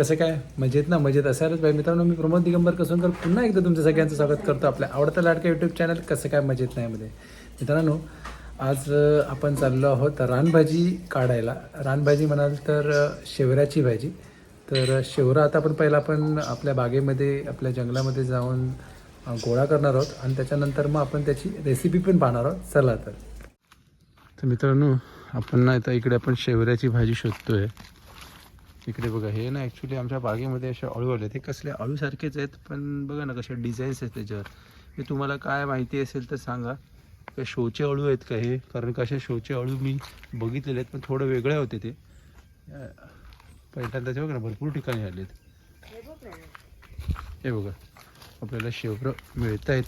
कसं काय? मजेत ना मजेत. असायलाच पाहिजे. मित्रांनो मी प्रमोद दिगंबर कसोनकर पुन्हा एकदा तुमचं सगळ्यांचं स्वागत करतो आपल्या आवडता लाडका यूट्यूब चॅनल कसं काय मजेत नाही मध्ये. मित्रांनो आज आपण चाललो आहोत रानभाजी काढायला. रानभाजी म्हणाल तर शेवऱ्याची भाजी. तर शेवरा आता आपण पहिला आपण आपल्या बागेमध्ये आपल्या जंगलामध्ये जाऊन गोळा करणार आहोत. आणि त्याच्यानंतर मग आपण त्याची रेसिपी पण पाहणार आहोत. चला तर. तर मित्रांनो आपण ना आता इकडे आपण शेवऱ्याची भाजी शोधतोय. इकडे बघा हे ना ॲक्च्युली आमच्या बागेमध्ये असे अळू आले ते कसले अळूसारखेच आहेत पण बघा ना कसे डिझाईन्स आहेत त्याच्यावर. हे तुम्हाला काय माहिती असेल तर सांगा. काय शोचे अळू आहेत का हे? कारण कसे शोचे अळू मी बघितलेले आहेत पण थोडं वेगळे होते ते. अं, पहिल्यांदाचे बघा ना भरपूर ठिकाणी आले आहेत हे बघा आपल्याला शेवरं मिळत आहेत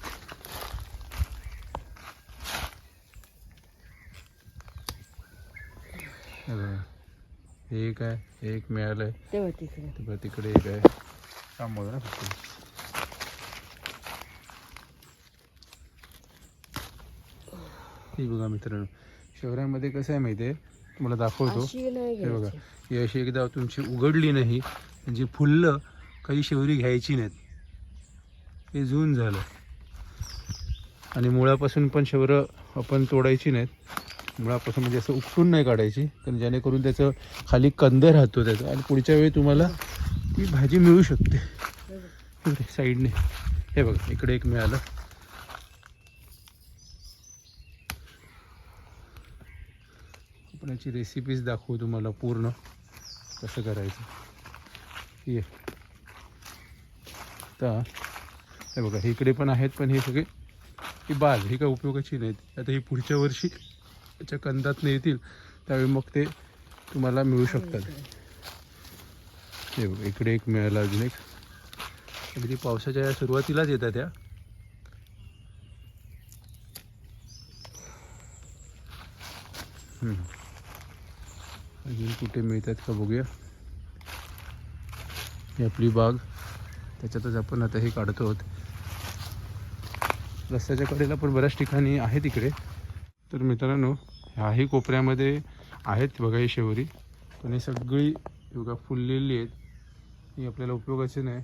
हे बघा. हे एक आहे एक मिळालं आहे तेव्हा तिकडे. ते बघा तिकडे एक आहे. काम बघा ना फक्त. ही बघा मित्रांनो शहरामध्ये कसं आहे माहिती आहे? तुम्हाला दाखवतो. हे बघा ही अशी एकदा तुमची उघडली नाही म्हणजे फुललं काही शेवरी घ्यायची नाहीत. हे जून झालं. आणि मुळापासून पण शेवरं आपण तोडायची नाहीत. मुळापासून म्हणजे असं उपटून नाही काढायची. कारण जेणेकरून त्याचं खाली कंद राहतो त्याचा. आणि पुढच्या वेळी तुम्हाला ती भाजी मिळू शकते. साईडने. हे बघा इकडे एक मिळालं. आपण याची रेसिपीज दाखवू तुम्हाला पूर्ण कसं करायचं. ये. तर हे बघा हे इकडे पण आहेत पण हे सगळे ही बाल ही काय उपयोगाची नाहीत. आता ही पुढच्या वर्षी त्याच्या कंदात येतील त्यावेळी मग ते तुम्हाला मिळू शकतात. हे इकडे एक मिळाला अजून एक. अगदी पावसाच्या या सुरुवातीलाच येतात त्या. अजून कुठे मिळतात का बघूया. ही आपली बाग. त्याच्यातच आपण आता हे काढतो आहोत. रस्त्याच्या कडेला पण बऱ्याच ठिकाणी आहेत इकडे. तर मित्रांनो ह्याही कोपऱ्यामध्ये आहेत बघा ही शेवरी. पण ही सगळी बघा फुललेली आहेत. ही आपल्याला उपयोगाची नाही.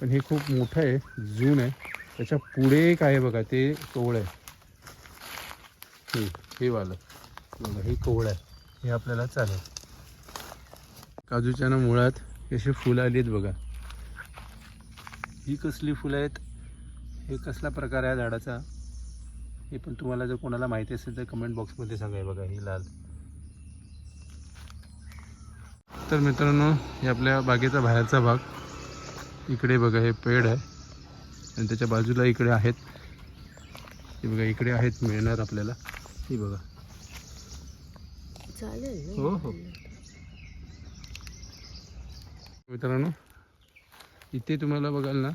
पण हे खूप मोठं आहे जून आहे. त्याच्या पुढे एक आहे बघा ते कोवळ आहे. हे हे वालं. बघा हे कोवळ आहे. हे आपल्याला चालेल. काजूच्या ना मुळात कशी फुलं आली आहेत बघा. ही कसली फुलं आहेत? हे कसला प्रकार आहे झाडाचा? हे पण तुम्हाला जर कोणाला माहिती असेल तर कमेंट बॉक्समध्ये सांगा हे बघा ही लाल. तर मित्रांनो हे आपल्या बागेचा बाहेरचा भाग. इकडे बघा हे पेड आहे. आणि त्याच्या बाजूला इकडे आहेत. हे बघा इकडे आहेत मिळणार आपल्याला. हे बघा. चालेल? हो हो. मित्रांनो इथे तुम्हाला बघाल ना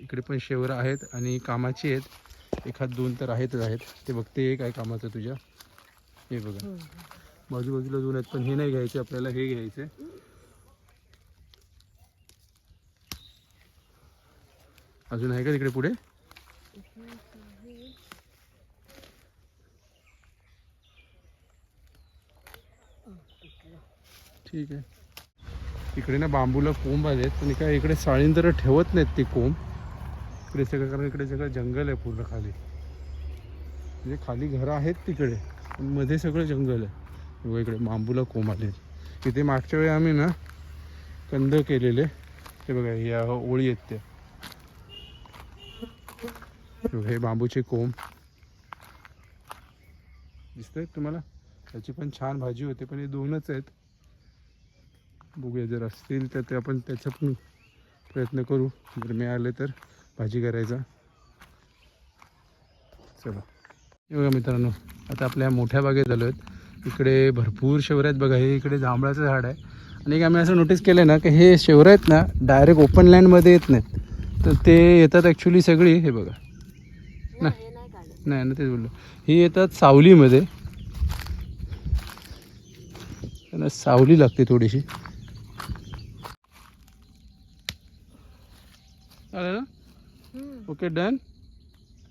इकडे पण शेवरं आहेत आणि कामाची आहेत. एखाद दोन तर आहेतच आहेत. ते बघते एक आहे कामाचं तुझ्या. हे बघा. बाजूबाजूला दोन आहेत पण हे नाही घ्यायचे आपल्याला हे घ्यायचे अजून आहे का तिकडे पुढे? ठीक आहे. इकडे ना बांबूला कोंब आलेत पण काय इकडे साळीन तर ठेवत नाहीत ते कोंब. इकडे सगळं कारण इकडे सगळं जंगल आहे पूर्ण खाली. म्हणजे खाली घरं आहेत तिकडे पण मध्ये सगळं जंगल आहे. बघा इकडे बांबूला कोंब आले. तिथे मागच्या वेळी आम्ही ना कंद केलेले. हे बघा या ओळी आहेत त्या. हे हे बांबूचे कोंब. दिसतंय तुम्हाला? त्याची पण छान भाजी होते पण हे दोनच आहेत. बघूया जर असतील तर ते आपण त्याचा पण प्रयत्न करू. जर मिळाले तर. भाजी करायचा. चला. हे बघा मित्रांनो आता आपल्या मोठ्या बागेत आलो आहेत. इकडे भरपूर शेवरं आहेत बघा. हे इकडे जांभळाचं झाड आहे. आणि एक आम्ही असं नोटीस केलं ना की हे शेवरं आहेत ना डायरेक्ट ओपन लँडमध्ये येत नाहीत. तर ते येतात ॲक्च्युली सगळी हे बघा. नाही, नाही ना तेच बोललो. ही येतात सावलीमध्ये. त्यांना सावली लागते थोडीशी. आलं ना. ओके डन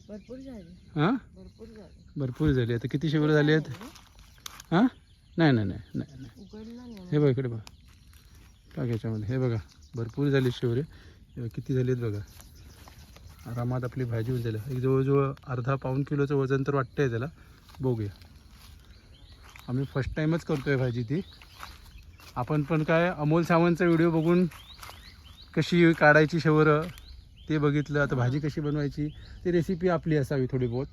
भरपूर झाले. हां? भरपूर झाले. भरपूर झाली. आता किती शेवरं झाली आहेत? हां? नाही नाही नाही नाही हे बघ इकडे बघ. टाक याच्यामध्ये. हे बघा. भरपूर झाली शेवरे. किती झालीत बघा. आरामात आपली भाजी होऊन झाली एक जवळजवळ अर्धा पाऊण किलोचं वजन तर वाटतंय त्याला. बघूया. आम्ही फर्स्ट टाईमच करतोय भाजी ती. आपण पण काय अमोल सावंतचा व्हिडिओ बघून कशी काढायची शेवरं? ते बघितलं आता भाजी कशी बनवायची ती रेसिपी आपली असावी थोडी बहुत.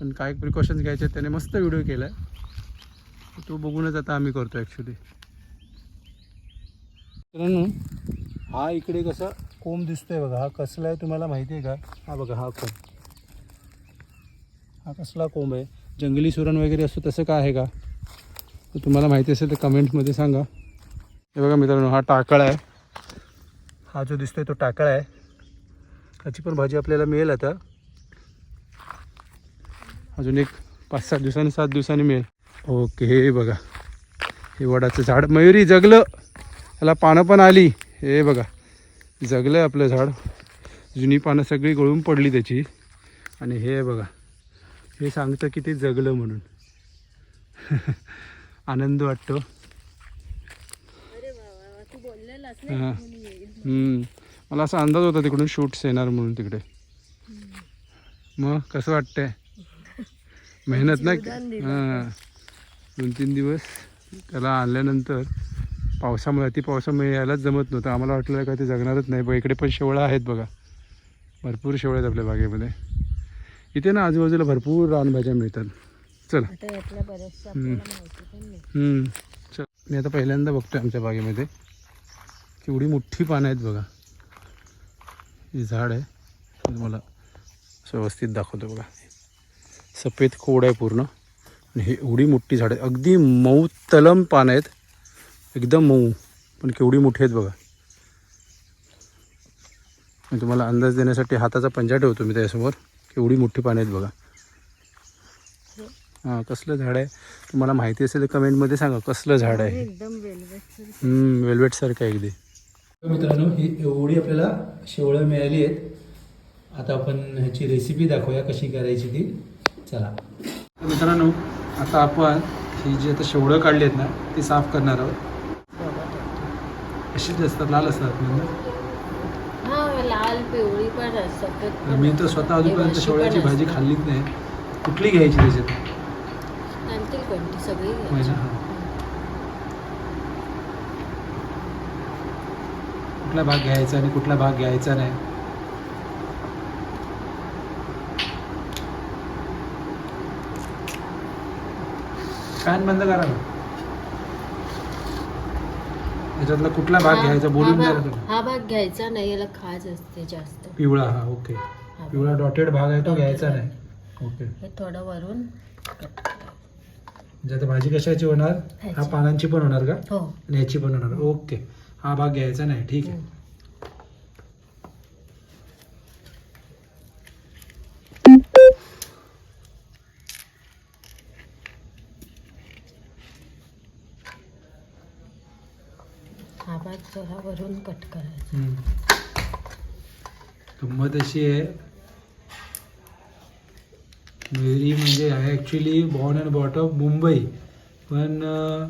पण काय प्रिकॉशन्स घ्यायचे त्याने मस्त व्हिडिओ केला आहे तो बघूनच आता आम्ही करतो ॲक्च्युली मित्रांनो हा इकडे कसा कोंब दिसतोय बघा. हा कसला आहे तुम्हाला माहिती आहे का? हा बघा हा कोंब. हा कसला कोंब आहे. जंगली सुरण वगैरे असतो तसं काय आहे का? तुम्हाला माहिती असेल तर कमेंटमध्ये सांगा. हे बघा मित्रांनो हा टाकळा आहे. हा जो दिसतोय तो टाकळा आहे. त्याची पण भाजी आपल्याला मिळेल आता. अजून एक पाच सात दिवसांनी सात दिवसांनी मिळेल. ओके हे बघा. हे वडाचं झाड. मयुरी जगलं. त्याला पानं पण आली. हे बघा. जगलं आहे आपलं झाड. जुनी पानं सगळी गळून पडली त्याची. आणि हे बघा. हे सांगतं की ते जगलं म्हणून. आनंद वाटतो. हा. मला असा अंदाज होता तिकडून शूट्स येणार म्हणून तिकडे. मग कसं वाटतंय? मेहनत ना. हां. दोन तीन दिवस. त्याला आणल्यानंतर पावसामुळे अति पावसामुळे यायलाच जमत नव्हतं. आम्हाला वाटलं का ते जगणारच नाही. बघ इकडे पण शेवळा आहेत बघा. भरपूर शेवळ्या आहेत आपल्या बागेमध्ये. इथे ना आजूबाजूला भरपूर रानभाज्या मिळतात. चल. चल. मी आता पहिल्यांदा बघतोय आमच्या बागेमध्ये. केवढी मोठी पानं आहेत बघा. हे झाड आहे. तुम्हाला व्यवस्थित दाखवतो बघा. सफेद खोड आहे पूर्ण. आणि हे एवढी मोठी झाड आहे. अगदी मऊ तलम पानं आहेत. एकदम मऊ पण केवढी मोठी आहेत बघा. मी तुम्हाला अंदाज देण्यासाठी हाताचा पंजा ठेवतो मी त्याच्यासमोर केवढी मोठी पानं आहेत बघा. हां कसलं झाड आहे? तुम्हाला माहिती असेल तर कमेंटमध्ये सांगा कसलं झाड आहे? एकदम वेल्वेट सारखं आहे अगदी. मित्रांनो ही एवढी आपल्याला शेवळं मिळाली आहेत. आता आपण ह्याची रेसिपी दाखवूया कशी करायची ती. चला. मित्रांनो आता आपण ही जी आता शेवळं काढली आहेत ना ती साफ करणार आहोत. अशीच असतात लाल असतात हा पण मी. तर स्वतः अजूनपर्यंत शेवळ्याची भाजी. खाल्लीच नाही. कुठली घ्यायची त्याच्यात? सगळी घ्यायची. म्हणजे हां कुठला भाग घ्यायचा आणि कुठला भाग घ्यायचा नाही. फॅन बंद करा ना. याच्यातला कुठला भाग घ्यायचा बोलून द्या ना भाग- तुम्ही. हा भाग घ्यायचा नाही याला खाज असते जास्त. पिवळा हा ओके. हा. पिवळा डॉटेड भाग आहे तो घ्यायचा नाही. ओके. हे थोडं वरून. म्हणजे आता भाजी कशाची होणार? हा ह्याची. पानांची पण होणार का? हो. आणि याची पण होणार. ओके. हा भाग घ्यायचा नाही ठीक आहे. हा भाग जरा वरून कट करायचा. हम्म. गंमत अशी आहे. मयुरी म्हणजे आहे ॲक्च्युली बॉर्न अँड बॉटम मुंबई. पण अं,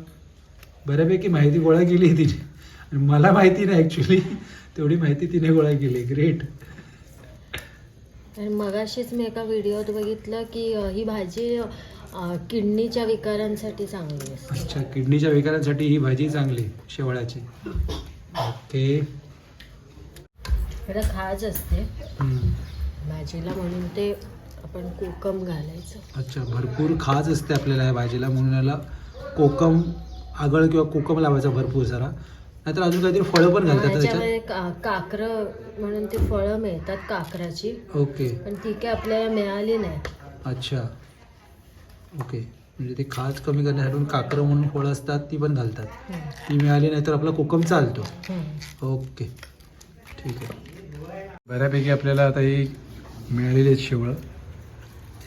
बऱ्यापैकी माहिती गोळा केली तिने. आणि मला माहिती नाही ॲक्च्युली तेवढी माहिती तिने गोळा केली. ग्रेट आणि मगाशीच मी एका व्हिडिओत बघितलं की अ, ही भाजी अ, किडनीच्या विकारांसाठी चांगली असते. अच्छा किडनीच्या विकारांसाठी ही भाजी चांगली शेवळ्याची ओके खाज असते. हम्म. भाजीला म्हणून ते आपण कोकम घालायचं. अच्छा भरपूर खाज असते आपल्याला या भाजीला. म्हणून याला कोकम आगळ किंवा कोकम लावायचा भरपूर सारा नाहीतर अजून काहीतरी फळं पण घालतात काकर म्हणून ती फळं मिळतात काकराची. ओके. पण ती काय आपल्याला मिळाली नाही. अच्छा. ओके. म्हणजे ते खाज कमी करण्यासाठी काकरं म्हणून फळं असतात ती पण घालतात. ती मिळाली नाही तर आपला कोकम चालतो. ओके. ठीक आहे. बऱ्यापैकी आपल्याला आता ही मिळालेली आहेत शेवळं.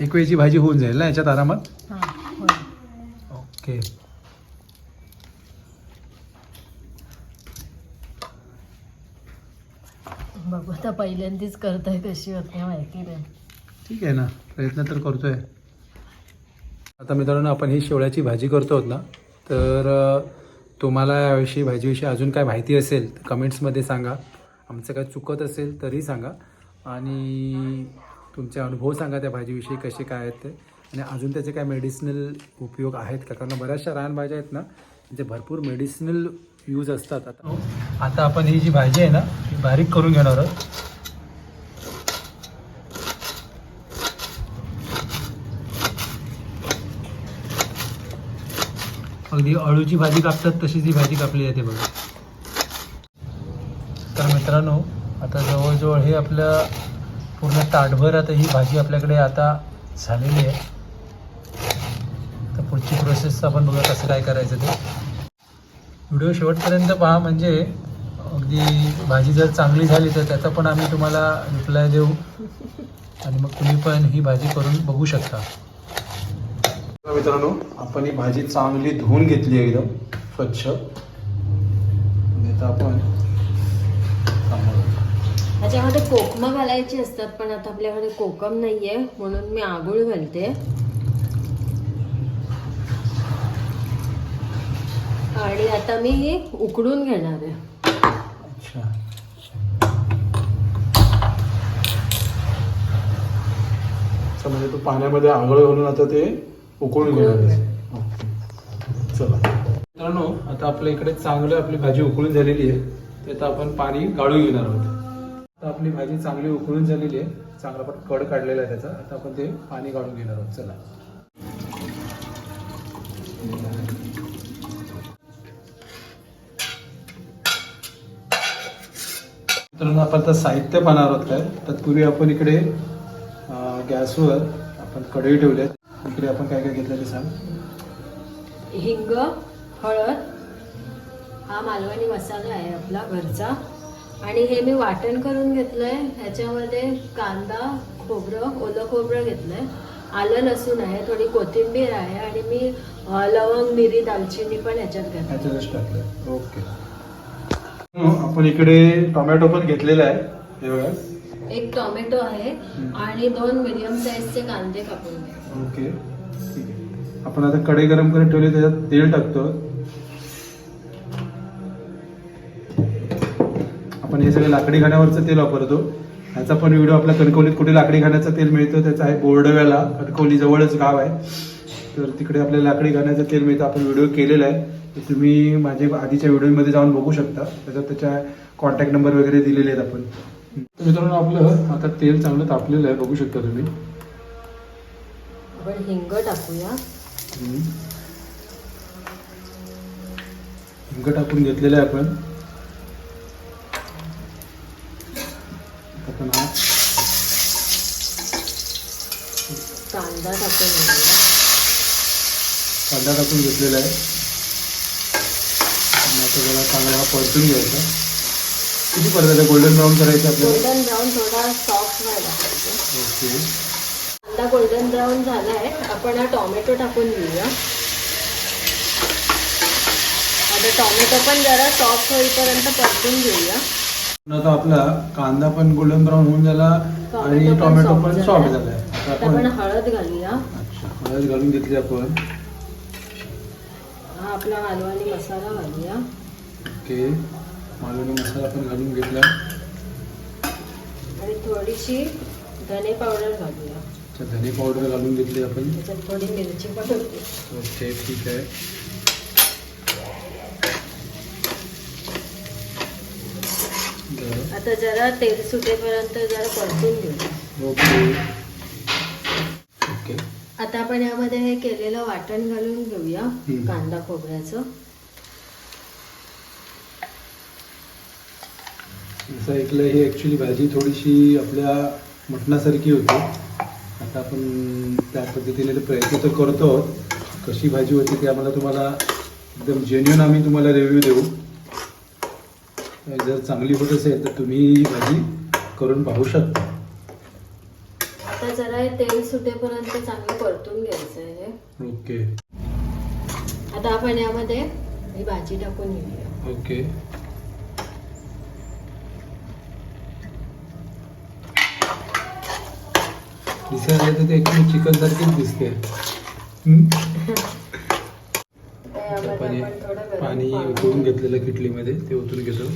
एक वेळची भाजी होऊन जाईल ना याच्यात आरामात. ओके. बघू. आता पहिल्यांदाच करताय कशी होते माहिती नाही. ठीक आहे ना प्रयत्न तर करतोय. आता मित्रांनो आपण ही शेवळ्याची भाजी करतो आहोत ना तर अ, तुम्हाला याविषयी भाजीविषयी अजून काय माहिती असेल तर कमेंट्समध्ये सांगा. आमचं काय चुकत असेल तरी सांगा. आणि तुमचे अनुभव सांगा त्या भाजीविषयी कसे काय आहेत ते. आणि अजून त्याचे काय मेडिसिनल उपयोग आहेत का? कारण बऱ्याचशा रानभाज्या आहेत ना म्हणजे भरपूर मेडिसिनल यूज असतात. आता आता आपण ही जी भाजी आहे ना बारीक करून घेणार आहोत. अगदी अळूची भाजी कापतात तशीच ही भाजी कापली जाते बघा. तर मित्रांनो आता जवळजवळ हे आपलं पूर्ण ताटभर आता ही भाजी आपल्याकडे आता झालेली आहे. तर पुढची प्रोसेस आपण बघा कसं काय करायचं ते. व्हिडिओ शेवटपर्यंत पहा म्हणजे अगदी भाजी जर चांगली झाली तर त्याचा पण आम्ही तुम्हाला रिप्लाय देऊ. आणि मग तुम्ही पण ही भाजी करून बघू शकता. मित्रांनो आपण ही भाजी चांगली धुवून घेतली आहे एकदम स्वच्छ. आपण त्याच्यामध्ये कोकमं घालायची असतात पण आता आपल्याकडे कोकम नाहीये म्हणून मी आगुळ घालते. आणि आता मी ही उकडून घेणार आहे. अच्छा म्हणजे तू पाण्यामध्ये आंघोळ घालून आता ते उकळून घेणार. चला. मित्रांनो आता आपल्या इकडे चांगलं आपली भाजी उकळून झालेली आहे. ते आता आपण पाणी गाळून घेणार आहोत. आता आपली भाजी चांगली उकळून झालेली आहे. चांगला पण कड काढलेला आहे त्याचा. आता आपण ते पाणी गाळून घेणार आहोत. चला. मित्रांनो आपण आता साहित्य पाहणार आहोत काय? तत्पूर्वी आपण इकडे गॅसवर आपण कढई ठेवली इकडे आपण काय काय घेतलं ते सांग? हिंग हळद हा मालवणी मसाला आहे आपला घरचा. आणि हे मी वाटण करून घेतलंय. ह्याच्यामध्ये कांदा खोबरं ओलं खोबरं घेतलंय. आलं लसूण आहे थोडी कोथिंबीर आहे आणि मी लवंग मिरी दालचिनी पण ह्याच्यात घातली ओके. आपण इकडे टोमॅटो पण घेतलेला आहे. हे बघा. एक टोमॅटो आहे आणि दोन मिडियम साईजचे कांदे कापून घ्या. ओके ठीक आहे. आपण आता कढई गरम करत ठेवली त्याच्यात तेल टाकतो आपण हे सगळं लाकडी खाण्यावरचं तेल वापरतो. ह्याचा पण व्हिडिओ आपल्या कणकवलीत कुठे लाकडी खाण्याचं तेल मिळतं त्याचं आहे बोर्डव्याला. कणकवली जवळच गाव आहे. तर तिकडे आपल्याला लाकडी खाण्याचं तेल मिळतं आपण व्हिडिओ केलेला आहे. तर तुम्ही माझे आधीच्या व्हिडिओमध्ये जाऊन बघू शकता. त्याच्यात त्याच्या कॉन्टॅक्ट नंबर वगैरे दिलेले आहेत आपण. तर मित्रांनो आपलं आता तेल चांगलं तापलेलं आहे बघू शकता तुम्ही. आपण हिंग टाकूया. हिंग टाकून घेतलेलं आहे आपण. आपण हा कांदा टाकून घेऊया कांदा टाकून घेतलेला आहे. आणि आता जरा चांगला परतून घ्यायचा. किती परतायचा गोल्डन ब्राऊन करायचं आपल्याला? गोल्डन ब्राऊन थोडा सॉफ्ट व्हायला पाहिजे ओके. कांदा गोल्डन ब्राऊन झालाय. आपण हा टोमॅटो टाकून घेऊया. आता टोमॅटो पण जरा सॉफ्ट होईपर्यंत परतून घेऊया. आता आपला कांदा पण गोल्डन ब्राऊन होऊन झाला आणि टोमॅटो पण टोमॅटो. सॉफ्ट झालाय आता आता आपण आपण हळद घालूया. अच्छा हळद घालून घेतली आपण. हा आपला मालवणी मसाला घालूया. ओके. मालवणी मसाला पण घालून घेतला. आणि थोडीशी धने पावडर घालूया. अच्छा धने पावडर घालून घेतली आपण. त्याच्यात थोडी मिरची पण होती. ओके ठीक आहे. आता जरा तेल सुटेपर्यंत जरा परतून घेऊया. ओके. ओके. आता आपण यामध्ये हे केलेलं वाटण घालून घेऊया हम्म. कांदा खोबऱ्याचं. असं ऐकलं ही ॲक्च्युली भाजी थोडीशी आपल्या मटणासारखी होती. आता आपण त्या पद्धतीने प्रयत्न तर करतो आहोत. कशी भाजी होती ते आम्हाला तुम्हाला एकदम जेन्युन आम्ही तुम्हाला रिव्ह्यू देऊ. जर चांगली होत असेल तर तुम्ही ही भाजी करून पाहू शकता. आता जरा हे तेल सुटेपर्यंत चांगलं परतून घ्यायचं आहे. ओके. आता आपण यामध्ये ही भाजी टाकून घेऊया. ओके. दिसायला तर ते ॲक्च्युली चिकन सारखीच दिसते. पाणी पाणी- उकळून घेतलेलं किटलीमध्ये ते ओतून घेतो.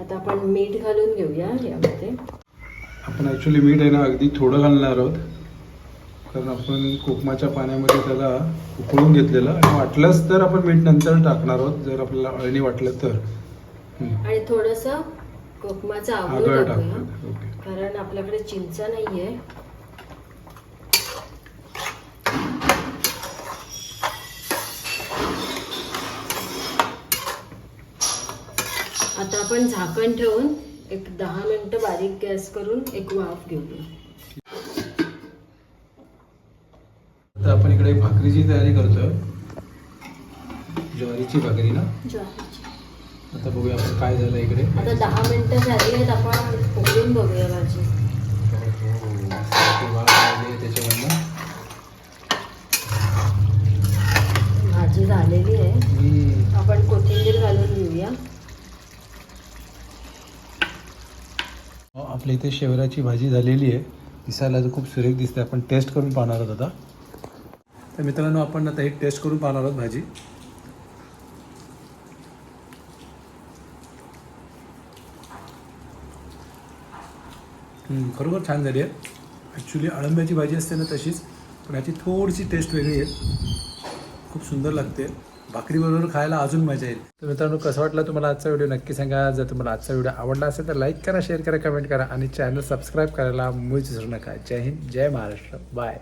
आता आपण मीठ घालून घेऊया यामध्ये. आपण ॲक्च्युली मीठ आहे ना अगदी थोडं घालणार आहोत. कारण आपण कोकमाच्या पाण्यामध्ये त्याला उकळून घेतलेलं आणि वाटलंच तर आपण मीठ नंतर टाकणार आहोत जर आपल्याला अळणी वाटलं तर. आणि थोडस कोकमाचं आगळ टाकूया. कारण आपल्याकडे चिंच नाहीये. आता आपण झाकण ठेवून एक दहा मिनिटं बारीक गॅस करून एक वाफ घेऊया. आता आपण इकडे भाकरीची तयारी करतोय. ज्वारीची भाकरी ना? ज्वारीची. आता बघूया आपण काय झालं इकडे. आता दहा मिनिटं झाली आहेत आपण उघडून बघूया भाजी. झालेली आहे. आपण कोथिंबीर घालून घेऊया. हो, आपल्या इथे शेवराची भाजी झालेली आहे. दिसायला तर खूप सुरेख दिसते. आपण टेस्ट करून पाहणार आहोत आता. तर मित्रांनो आपण आता ही टेस्ट करून पाहणार आहोत भाजी. खरोखर छान झाली आहे. ॲक्च्युली अळंब्याची भाजी असते ना तशीच पण ह्याची थोडीशी टेस्ट वेगळी आहे. खूप सुंदर लागते. भाकरीबरोबर खायला अजून मजा येईल. तर मित्रांनो कसं वाटलं तुम्हाला आजचा व्हिडिओ नक्की सांगा. जर तुम्हाला आजचा व्हिडिओ आवडला असेल तर लाईक करा शेअर करा कमेंट करा आणि चॅनल सबस्क्राईब करायला मुळीच विसरू नका. जय हिंद जय महाराष्ट्र. बाय